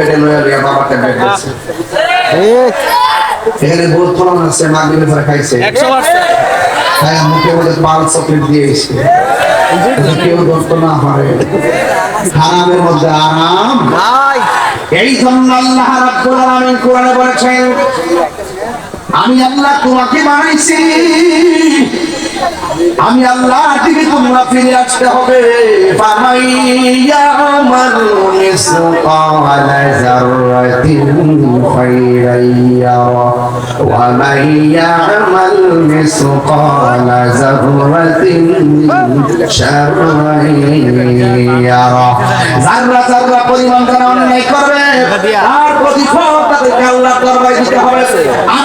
পকেটে লয়ে বাবাকে বের করছে। এখানে বহুত ফলন আছে মাগরিবের পরে খাইছে। হ্যাঁ মুখে মধ্যে পাল চকলেট দিয়ে এসে কেউ ধরতো না পারে হারামের মধ্যে আরাম। ভাই। এই জন্য আল্লাহ রাব্বুল আলামিন কোরআনে বলেছেন আমি আল্লাহ তোমাকে বানাইছি। আমি আল্লাহ থেকে তোমরা ফিরে আসতে হবে। পরিমাণ অন্যায় করবে তার প্রতিফল তাদেরকে আল্লাহ দরবারে দিতে হবে। আর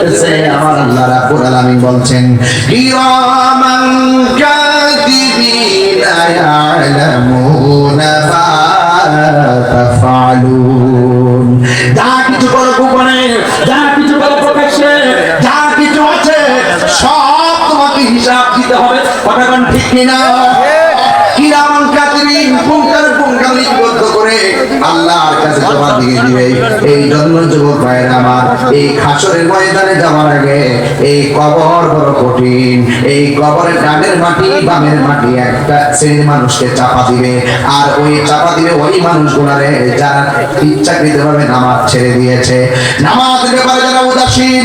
লিখতেছে আমার আল্লাহ রাব্বুল আলামিন বলছেন কিরামান কাতিবিনা ইয়ালামুনা মা তাফআলুন। যা কিছু করো গোপনে যা কিছু করো প্রকাশ্যে যা কিছু আছে সব তোমাকে হিসাব দিতে হবে। কথা ঠিক কিনা? কিরামান কাতিবিন পুঙ্খার পুঙ্খান লিপিবদ্ধ করে আল্লাহর কাছে দিবে। এই যুবক ভাইয়ের আমার, এই খাসরের ময়দানে যাওয়ার আগে এই কবর বড় কঠিন। এই কবরের ডানের মাটি, বামের মাটি একটা শ্রেণির মানুষকে চাপা দিবে। আর ওই চাপা দিবে ওই মানুষগুলারে যারা ইচ্ছাকৃত ভাবে নামাজ ছেড়ে দিয়েছে। নামাজের ব্যাপারে যারা উদাসীন